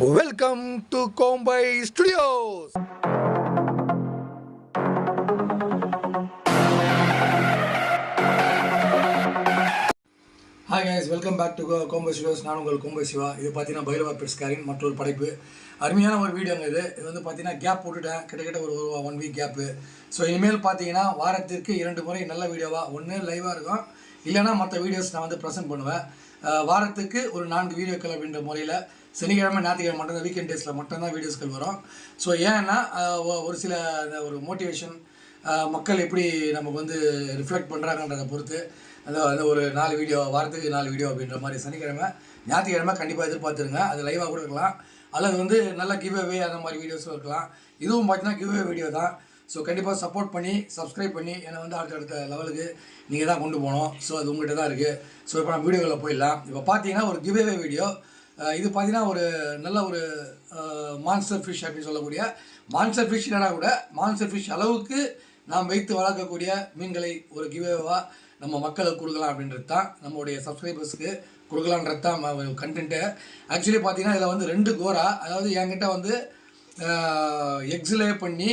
Welcome to Kombai studios hi guys welcome back to Kombai studios நான் உங்கள் கோம்பை சிவா. இது பார்த்தீங்கன்னா பைரவா பெட்ஸ்காரின் மற்றொரு படைப்பு. அருமையான ஒரு வீடியோங்க இது. இது வந்து பார்த்தீங்கன்னா கேப் போட்டுட்டேன். கிட்டத்தட்ட ஒரு ஒன் வீக் கேப்பு ஸோ இனிமேல் பார்த்தீங்கன்னா வாரத்திற்கு இரண்டு முறை நல்ல வீடியோவாக ஒன்று லைவாக இருக்கும். இல்லைன்னா மற்ற வீடியோஸ் நான் வந்து ப்ரெசென்ட் பண்ணுவேன். வாரத்துக்கு ஒரு நான்கு வீடியோக்கள் அப்படின்ற முறையில் சனிக்கிழமை ஞாயிற்றுக்கிழமை மட்டும் தான் வீக்கெண்ட் டேஸில் மட்டும்தான் வீடியோஸ்கள் வரும். ஸோ ஏன்னா ஒரு சில அந்த ஒரு மோட்டிவேஷன் மக்கள் எப்படி நமக்கு வந்து ரிஃப்ளெக்ட் பண்ணுறாங்கன்றதை பொறுத்து அந்த அந்த ஒரு நாலு வீடியோ வாரத்துக்கு நாலு வீடியோ அப்படின்ற மாதிரி சனிக்கிழமை ஞாயிற்றுக்கிழமை கண்டிப்பாக எதிர்பார்த்துருங்க. அது லைவாக கூட இருக்கலாம். அல்லது வந்து நல்ல கிவ் அவே அந்த மாதிரி வீடியோஸும் இருக்கலாம். இதுவும் பார்த்தீங்கன்னா கிவ் அவே வீடியோ தான். ஸோ கண்டிப்பாக சப்போர்ட் பண்ணி சப்ஸ்கிரைப் பண்ணி என்னை வந்து அடுத்தடுத்த லெவலுக்கு நீங்கள் தான் கொண்டு போகணும். ஸோ அது உங்கள்கிட்ட தான் இருக்குது ஸோ இப்போ நான் வீடியோவில் போயிடலாம். இப்போ பார்த்தீங்கன்னா ஒரு கிவ் வீடியோ இது பார்த்தீங்கன்னா ஒரு நல்ல ஒரு மான்ஸ்டர் ஃபிஷ் அப்படின்னு சொல்லக்கூடிய மான்ஸ்டர் ஃபிஷ் இல்லைனா கூட மான்சர் ஃபிஷ் அளவுக்கு நாம் வைத்து வளர்க்கக்கூடிய மீன்களை ஒரு கிவேவாக நம்ம மக்களுக்கு கொடுக்கலாம் அப்படின்றது தான் நம்மளுடைய சப்ஸ்கிரைபர்ஸ்க்கு கொடுக்கலான்றது தான் கண்டென்ட்டு ஆக்சுவலி பார்த்தீங்கன்னா இதில் வந்து ரெண்டு கோரா அதாவது என்கிட்ட வந்து எக்ஸிலே பண்ணி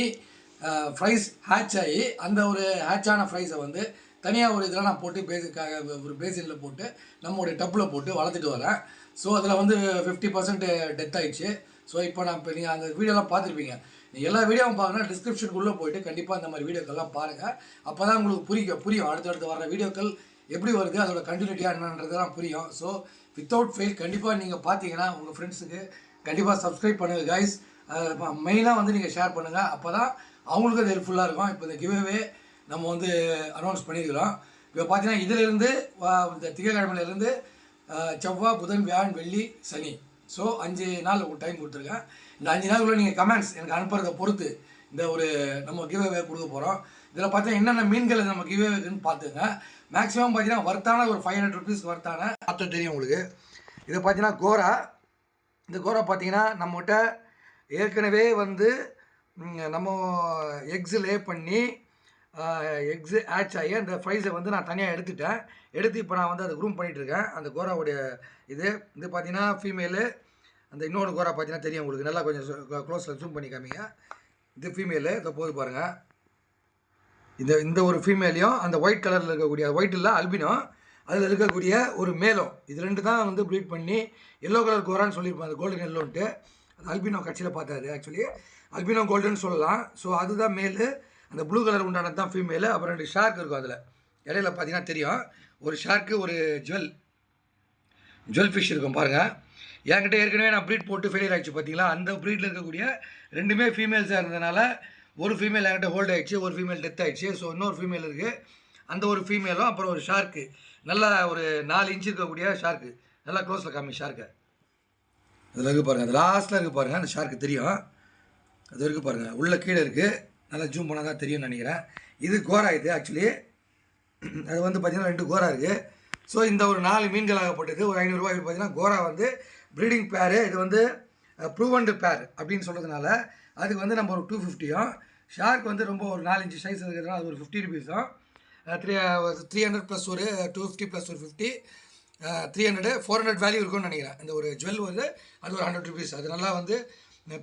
ஃப்ரைஸ் ஹேட்ச் ஆகி அந்த ஒரு ஹேட்சான ஃப்ரைஸை வந்து தனியாக ஒரு இதெல்லாம் நான் போட்டு பேசிக்காக ஒரு பேசினில் போட்டு நம்மளுடைய டப்பில் போட்டு வளர்த்துட்டு வரேன். ஸோ அதில் வந்து ஃபிஃப்டி பர்சன்ட் டெத் ஆயிடுச்சு. ஸோ இப்போ நான் இப்போ நீங்கள் அந்த வீடியோலாம் பார்த்துருப்பீங்க. நீங்கள் எல்லா வீடியோவும் பார்க்கணும் டிஸ்கிரிப்ஷனுக்குள்ளே போயிட்டு கண்டிப்பாக அந்த மாதிரி வீடியோக்கள்லாம் பாருங்கள் அப்போ தான் உங்களுக்கு புரியும் புரியும். அடுத்தடுத்து வர வீடியோக்கள் எப்படி வருது அதோட கண்டினியூட்டியாக என்னன்றதெல்லாம் புரியும். ஸோ வித்தவுட் ஃபெயில் கண்டிப்பாக நீங்கள் பார்த்தீங்கன்னா உங்கள் ஃப்ரெண்ட்ஸுக்கு கண்டிப்பாக சப்ஸ்கிரைப் பண்ணுங்கள் கைஸ் மெயினாக வந்து நீங்கள் ஷேர் பண்ணுங்கள் அப்போ தான் அவங்களுக்கும் அது ஹெல்ப்ஃபுல்லாக இருக்கும். இப்போ இந்த கிவ்வே நம்ம வந்து அனௌன்ஸ் பண்ணியிருக்கிறோம். இப்போ பார்த்தீங்கன்னா இதிலிருந்து இந்த திங்கக்கிழமையிலேருந்து செவ்வாய் புதன் வியாழன் வெள்ளி சனி. ஸோ அஞ்சு நாள் உங்களுக்கு டைம் கொடுத்துருக்கேன். இந்த அஞ்சு நாளுக்குள்ளே நீங்கள் கமெண்ட்ஸ் எனக்கு அனுப்புறதை பொறுத்து இந்த ஒரு நம்ம கிவ்வே கொடுக்க போகிறோம் இதில் பார்த்தீங்கன்னா என்னென்ன மீன்கள் நம்ம கிவ்அவேக்குன்னு பார்த்துங்க மேக்ஸிமம் பார்த்தீங்கன்னா வர்த்தான ஒரு ஃபைவ் ஹண்ட்ரட் ருபீஸ் வர்த்தான பார்த்து தெரியும் உங்களுக்கு. இதை பார்த்தீங்கன்னா கோரா. இந்த கோரா பார்த்தீங்கன்னா நம்மகிட்ட ஏற்கனவே வந்து நம்ம எக்ஸு லே பண்ணி எக்ஸு ஆட்ச் ஆகி அந்த ஃப்ரைஸை வந்து நான் தனியாக எடுத்துட்டேன். எடுத்து இப்போ நான் வந்து அதை க்ரூம் பண்ணிகிட்ருக்கேன் அந்த கோராவுடைய இது. இது பார்த்தீங்கன்னா ஃபீமேலு அந்த இன்னொரு கோரா பார்த்தீங்கன்னா தெரியும் உங்களுக்கு. நல்லா கொஞ்சம் க்ளோஸில் ஜூம் பண்ணி காமிங்க. இது ஃபீமேலு இதை போது பாருங்கள் இந்த இந்த ஒரு ஃபீமேலையும் அந்த ஒயிட் கலரில் இருக்கக்கூடிய ஒயிட் இல்லை அல்பினோ அதில் இருக்கக்கூடிய ஒரு மேலும் இது ரெண்டு தான் வந்து ப்ரீட் பண்ணி எல்லோ கலர் கோரான்னு சொல்லியிருப்பேன் அந்த கோல்டன் எல்லோன்ட்டு அது அல்பினோ கட்சியில் பார்த்தாரு ஆக்சுவலி அல்பினோ கோல்டுன்னு சொல்லலாம். ஸோ அதுதான் மேலு. அந்த ப்ளூ கலர் உண்டானது தான் ஃபீமேலு அப்புறம் ரெண்டு ஷார்க் இருக்கும் அதில். இடையில பார்த்தீங்கன்னா தெரியும். ஒரு ஷார்க்கு ஒரு ஜுவல் ஜுவல் ஃபிஷ் இருக்கும் பாருங்கள் என்கிட்ட ஏற்கனவே நான் ப்ரீட் போட்டு ஃபெயிலியர் ஆகிடுச்சு பார்த்தீங்களா அந்த ப்ரீடில் இருக்கக்கூடிய ரெண்டுமே ஃபீமேல்ஸாக இருந்ததுனால ஒரு ஃபீமேல் என்கிட்ட ஹோல்ட் ஆகிடுச்சு ஒரு ஃபீமேல் டெத் ஆகிடுச்சு ஸோ இன்னொரு ஃபீமேல் இருக்குது அந்த ஒரு ஃபீமேலும் அப்புறம் ஒரு ஷார்க்கு நல்லா ஒரு நாலு இன்ச் இருக்கக்கூடிய ஷார்க்கு நல்லா க்ளோஸில் காமி ஷார்க்கை அதில் இருக்குது பாருங்கள் அது லாஸ்ட்டில் இருக்குது பாருங்கள் அந்த ஷார்க்கு தெரியும். அது இருக்குது பாருங்கள் உள்ளே கீழே இருக்குது நல்லா ஜூம் பண்ணால் தான் தெரியும்னு நினைக்கிறேன். இது கோரா இது ஆக்சுவலி அது வந்து பார்த்திங்கன்னா ரெண்டு கோரா இருக்குது ஸோ இந்த ஒரு நாலு மீன்கள் ஆகப்பட்டது ஒரு ஐநூறுரூவா இது பார்த்தீங்கன்னா கோரா வந்து ப்ரீடிங் பேரு இது வந்து ப்ரூவன்டு பேர் அப்படின்னு சொல்கிறதுனால அதுக்கு வந்து நம்ம ஒரு டூ ஃபிஃப்டியும் ஷார்க் வந்து ரொம்ப ஒரு நாலு சைஸ் இருக்கிறதுனால அது ஒரு ஃபிஃப்டி ருபீஸும் த்ரீ த்ரீ ஹண்ட்ரட் ப்ளஸ் ஒரு டூ ஃபிஃப்டி ப்ளஸ் ஒரு fifty three hundred four hundred value இருக்கும்னு நினைக்கிறேன். இந்த ஒரு ஜுவல் வந்து அது ஒரு ஹண்ட்ரட் ருபீஸ் அது நல்லா வந்து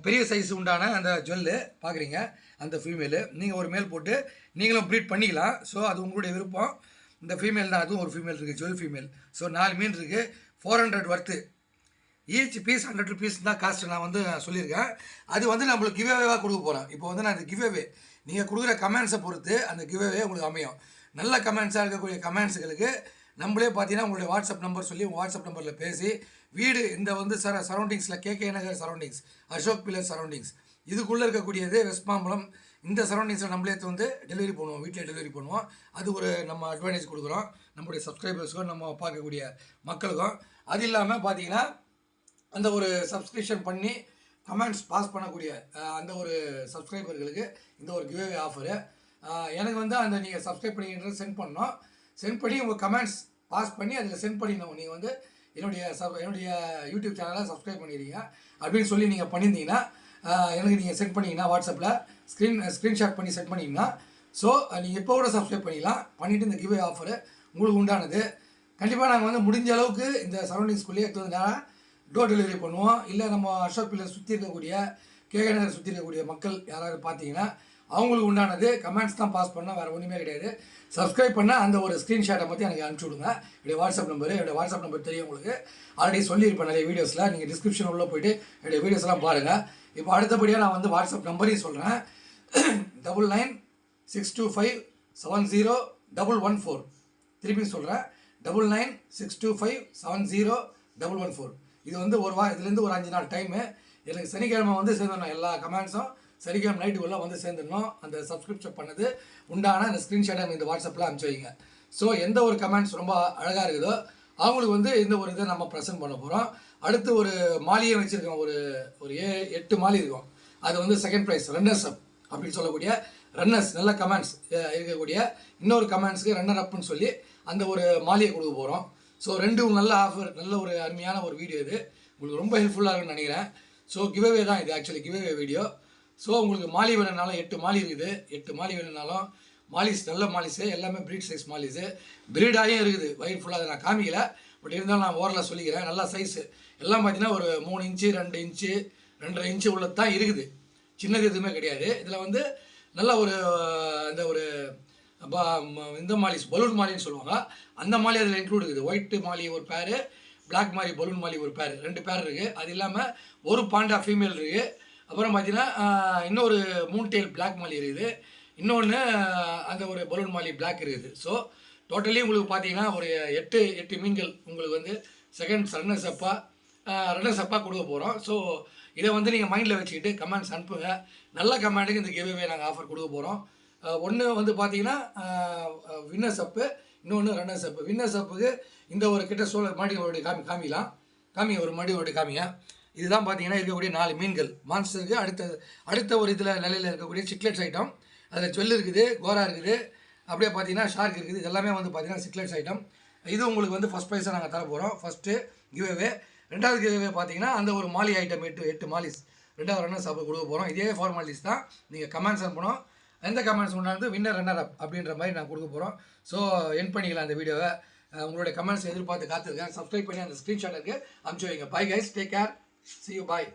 பெரிய சைஸ் உண்டான அந்த ஜுவல்லு பார்க்குறீங்க அந்த ஃபீமேலு நீங்கள் ஒரு மேல் போட்டு நீங்களும் ப்ரீட் பண்ணிக்கலாம். ஸோ அது உங்களுடைய விருப்பம். இந்த ஃபீமேல் தான் அதுவும் ஒரு ஃபீமேல் இருக்குது ஜுவல் ஃபீமேல் ஸோ நாலு மீன் இருக்குது four hundred worth each piece hundred rupees தான் காஸ்ட் நான் வந்து சொல்லியிருக்கேன். அது வந்து நம்மளுக்கு கிவ்அவேவாக கொடுக்க போகிறேன் இப்போ வந்து நான் அந்த கிவ்அவே நீங்கள் கொடுக்குற கமெண்ட்ஸை பொறுத்து அந்த கிவ்அவே உங்களுக்கு அமையும். நல்ல கமெண்ட்ஸாக இருக்கக்கூடிய கமெண்ட்ஸுகளுக்கு நம்மளே பார்த்தீங்கன்னா உங்களுடைய வாட்ஸ்அப் நம்பர் சொல்லி உங்கள் வாட்ஸ்அப் நம்பரில் பேசி வீடு இந்த வந்து சர சரௌண்டிங்ஸில் KK Nagar surroundings Ashok pillar surroundings இதுக்குள்ளே இருக்கக்கூடியது வெஸ்ட்மாம்பலம் இந்த சரௌண்டிங்ஸில் நம்மளே வந்து டெலிவரி பண்ணுவோம் வீட்டில் டெலிவரி பண்ணுவோம். அது ஒரு நம்ம அட்வான்டேஜ் கொடுக்குறோம். நம்மளுடைய சப்ஸ்கிரைபர்ஸுக்கும் நம்ம பார்க்கக்கூடிய மக்களுக்கும். அது இல்லாமல் பார்த்தீங்கன்னா அந்த ஒரு சப்ஸ்கிரிப்ஷன் பண்ணி கமெண்ட்ஸ் பாஸ் பண்ணக்கூடிய அந்த ஒரு சப்ஸ்கிரைபர்களுக்கு இந்த ஒரு கிவ்அவே ஆஃபரு எனக்கு வந்து அந்த நீங்கள் சப்ஸ்கிரைப் பண்ணிக்கிட்டு சென்ட் பண்ணோம். சென்ட் பண்ணி உங்கள் கமெண்ட்ஸ் பாஸ் பண்ணி அதில் சென்ட் பண்ணிடணும். நீங்கள் வந்து என்னுடைய சப் என்னுடைய யூடியூப் சேனலை சப்ஸ்கிரைப் பண்ணிடுறீங்க. அப்படின்னு சொல்லி நீங்கள் பண்ணியிருந்தீங்கன்னா எனக்கு நீங்கள் சென்ட் பண்ணிங்கன்னா வாட்ஸ்அப்பில் ஸ்க்ரீன் ஸ்க்ரீன்ஷாட் பண்ணி சென்ட் பண்ணிங்கன்னா ஸோ நீங்கள் இப்போ கூட சப்ஸ்கிரைப் பண்ணிக்கலாம் பண்ணிவிட்டு இந்த கிவ்வே ஆஃபரு உங்களுக்கு உண்டானது. கண்டிப்பாக நாங்கள் வந்து முடிஞ்ச அளவுக்கு இந்த சரௌண்டிங்ஸ்குள்ளேயே எடுத்து வந்தால் டோர் டெலிவரி பண்ணுவோம். இல்லை நம்ம அசோக் பிள்ளை சுற்றி இருக்கக்கூடிய கேகே நகர் சுற்றி இருக்கக்கூடிய மக்கள் யாராவது பார்த்தீங்கன்னா அவங்களுக்கு உண்டானது கமெண்ட்ஸ் தான் பாஸ் பண்ணால் வேறு ஒன்றுமே கிடையாது. சப்ஸ்கிரைப் பண்ணால் அந்த ஒரு ஸ்க்ரீன்ஷாட்டை பற்றி எனக்கு அனுப்பிச்சி விடுங்க. என்னுடைய வாட்ஸ்அப் நம்பர் என்னுடைய வாட்ஸ்அப் நம்பர் தெரியும் உங்களுக்கு. ஆல்ரெடி சொல்லியிருப்பேன் நிறைய வீடியோஸில் நீங்கள் டிஸ்கிரிப்ஷன் உள்ளே போய்ட்டு என்னுடைய வீடியோஸ்லாம் பாருங்கள் இப்போ அடுத்தபடியாக நான் வந்து வாட்ஸ்அப் நம்பரையும் சொல்கிறேன் double nine six two five seven zero double one four திருப்பி சொல்கிறேன் double nine six two five seven zero double one four இது வந்து ஒரு வா இதுலேருந்து ஒரு அஞ்சு நாள் டைமு எனக்கு சனிக்கிழமை வந்து சேர்ந்துடணும் எல்லா கமெண்ட்ஸும் சனிக்கிழமை நைட்டுக்குள்ளே வந்து சேர்ந்துடணும். அந்த சப்ஸ்கிரிப்ஷன் பண்ணது. உண்டான அந்த ஸ்க்ரீன்ஷாட்டை எனக்கு இந்த வாட்ஸ்அப்பில் அனுப்பிச்சு வைங்க. ஸோ எந்த ஒரு கமெண்ட்ஸ் ரொம்ப அழகாக இருக்குதோ அவங்களுக்கு வந்து இந்த ஒரு இதை நம்ம ப்ரெசென்ட் பண்ண போகிறோம் அடுத்து ஒரு மாலியை வச்சுருக்கோம் ஒரு ஒரு ஏ எட்டு மாலி இருக்கும். அது வந்து செகண்ட் ப்ரைஸ் ரன்னர்ஸ் அப் அப்படின்னு சொல்லக்கூடிய ரன்னர்ஸ் நல்ல கமெண்ட்ஸ் இருக்கக்கூடிய இன்னொரு கமெண்ட்ஸ்க்கு ரன்னர் அப்னு சொல்லி அந்த ஒரு மாலியை கொடுக்க போகிறோம் ஸோ ரெண்டும் நல்ல ஆஃபர் நல்ல ஒரு அருமையான ஒரு வீடியோ இது. உங்களுக்கு ரொம்ப ஹெல்ப்ஃபுல்லாக இருக்கும்னு நினைக்கிறேன். ஸோ கிவ்அவே தான் இது ஆக்சுவலி கிவ்அவே வீடியோ ஸோ உங்களுக்கு மாலி வேணும்னாலும் எட்டு மாலி இருக்குது. எட்டு மாலி வேணும்னாலும் மாலிஸ் நல்ல மாலிஸு எல்லாமே ப்ரீட் சைஸ் மாலிஸு. ப்ரீடாகவும் இருக்குது. வயிறு ஃபுல்லாக அதை நான் காமிக்கல. பட் இருந்தாலும் நான் ஓரில் சொல்லிக்கிறேன். நல்லா சைஸு எல்லாம் பார்த்தீங்கன்னா ஒரு மூணு இன்ச்சு ரெண்டு இன்ச்சு ரெண்டரை இன்ச்சு உள்ளது தான் இருக்குது. சின்னது எதுவுமே கிடையாது. இதில் வந்து நல்ல ஒரு அந்த ஒரு ப- இந்த மாலிஸ் பலூன் மாலின்னு சொல்லுவாங்க. அந்த மாலி அதில் இன்க்ளூட் இருக்குது. ஒயிட்டு மாலி ஒரு பேர் பிளாக் மாலி பலூன் மாலி ஒரு பேர் ரெண்டு பேர் இருக்குது அது இல்லாமல் ஒரு பாண்டா ஃபீமேல் இருக்குது அப்புறம் பார்த்தீங்கன்னா இன்னொரு மூன் டெயில் பிளாக் மாலி இருக்குது. இன்னொன்று அந்த ஒரு பலூன் மாலி பிளாக் இருக்குது. ஸோ டோட்டலி உங்களுக்கு பார்த்தீங்கன்னா ஒரு எட்டு எட்டு மீன்கள் உங்களுக்கு வந்து செகண்ட் ரன்னர்ஸ் அப்பா ரன்னர்ஸ் அப்பா கொடுக்க போகிறோம் ஸோ இதை வந்து நீங்கள் மைண்டில் வச்சுக்கிட்டு கமெண்ட்ஸ் அனுப்புங்க. நல்ல கமெண்ட்டுக்கு இந்த கிவ்வே நாங்கள் ஆஃபர் கொடுக்க போகிறோம் ஒன்று வந்து பார்த்தீங்கன்னா வின்னர்ஸ் அப்பு இன்னொன்று ரன்னர்ஸ் அப்பு வின்னர்ஸ் அப்புக்கு இந்த ஒரு கிட்ட சோழ மாடி ஒரு காமி காமிக்கலாம். காமி ஒரு மாடி ஒரு காமிங்க. இதுதான் பார்த்தீங்கன்னா இருக்கக்கூடிய நாலு மீன்கள். மான்ஸ்டருக்கு அடுத்த அடுத்த ஒரு இதில் நிலையில் இருக்கக்கூடிய சிக்லெட்ஸ் ஐட்டம் அதில் ஜுவல் இருக்குது கோரா இருக்குது அப்படியே பார்த்தீங்கன்னா ஷார்க் இருக்குது. இது எல்லாமே வந்து பார்த்தீங்கன்னா சிக்லெட்ஸ் ஐட்டம் இது உங்களுக்கு வந்து ஃபஸ்ட் ப்ரைஸாக நாங்கள் தர போகிறோம் ஃபஸ்ட்டு கிவ்வே ரெண்டாவது கிவ்வே பார்த்தீங்கன்னா அந்த ஒரு மாலி ஐட்டம் எட்டு எட்டு மாலிஸ். ரெண்டாவது ரன்னர் சாப்பிட கொடுக்க போகிறோம் இதே ஃபார்மாலிட்டிஸ் தான். நீங்கள் கமெண்ட்ஸ் அனுப்பணும் எந்த கமெண்ட்ஸ் கொண்டாந்து வின்னர் ரன்னர் அப் அப்படின்ற மாதிரி நான் கொடுக்க போகிறோம் ஸோ என் பண்ணிக்கலாம் அந்த வீடியோவை. உங்களுடைய கமெண்ட்ஸ் எதிர்பார்த்து காத்திருக்கேன். சப்ஸ்கிரைப் பண்ணி அந்த ஸ்க்ரீன்ஷாட் இருக்குது அனுப்பிச்சு வைங்க. Bye guys take care see you bye